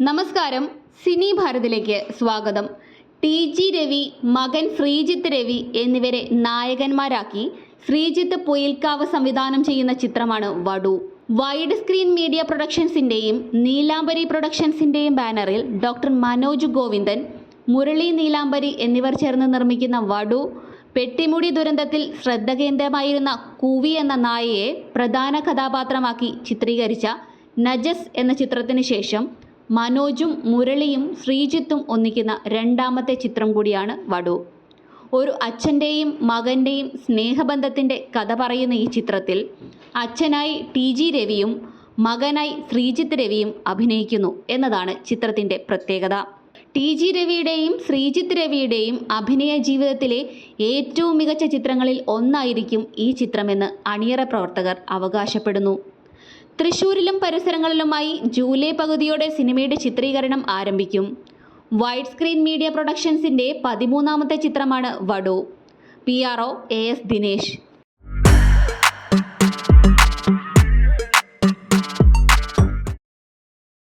നമസ്കാരം. സിനി ഭാരതിലേക്ക് സ്വാഗതം. T G Ravi മകൻ ശ്രീജിത്ത് രവി എന്നിവരെ നായകന്മാരാക്കി ശ്രീജിത്ത് പൊയിൽക്കാവ് സംവിധാനം ചെയ്യുന്ന ചിത്രമാണ് വടു. വൈഡ് സ്ക്രീൻ മീഡിയ പ്രൊഡക്ഷൻസിന്റെയും നീലാംബരി പ്രൊഡക്ഷൻസിന്റെയും ബാനറിൽ ഡോക്ടർ മനോജ് ഗോവിന്ദൻ മുരളി നീലാംബരി എന്നിവർ ചേർന്ന് നിർമ്മിക്കുന്ന വടു പെട്ടിമുടി ദുരന്തത്തിൽ ശ്രദ്ധ കേന്ദ്രമായിരുന്ന കുവി എന്ന നായയെ പ്രധാന കഥാപാത്രമാക്കി ചിത്രീകരിച്ച നജസ് എന്ന ചിത്രത്തിന് ശേഷം മനോജും മുരളിയും ശ്രീജിത്തും ഒന്നിക്കുന്ന രണ്ടാമത്തെ ചിത്രം കൂടിയാണ് വടു. ഒരു അച്ഛന്റെയും മകന്റെയും സ്നേഹബന്ധത്തിന്റെ കഥ പറയുന്ന ഈ ചിത്രത്തിൽ അച്ഛനായി ടി ജി രവിയും മകനായി ശ്രീജിത്ത് രവിയും അഭിനയിക്കുന്നു എന്നതാണ് ചിത്രത്തിന്റെ പ്രത്യേകത. ടി ജി രവിയുടെയും ശ്രീജിത്ത് രവിയുടെയും അഭിനയ ജീവിതത്തിലെ ഏറ്റവും മികച്ച ചിത്രങ്ങളിൽ ഒന്നായിരിക്കും ഈ ചിത്രമെന്ന് അണിയറ പ്രവർത്തകർ അവകാശപ്പെടുന്നു. തൃശൂരിലും പരിസരങ്ങളിലുമായി ജൂലൈ പകുതിയോടെ സിനിമയുടെ ചിത്രീകരണം ആരംഭിക്കും. വൈഡ് സ്ക്രീൻ മീഡിയ പ്രൊഡക്ഷൻസിന്റെ പതിമൂന്നാമത്തെ ചിത്രമാണ് Vadu. P R O A S Dinesh.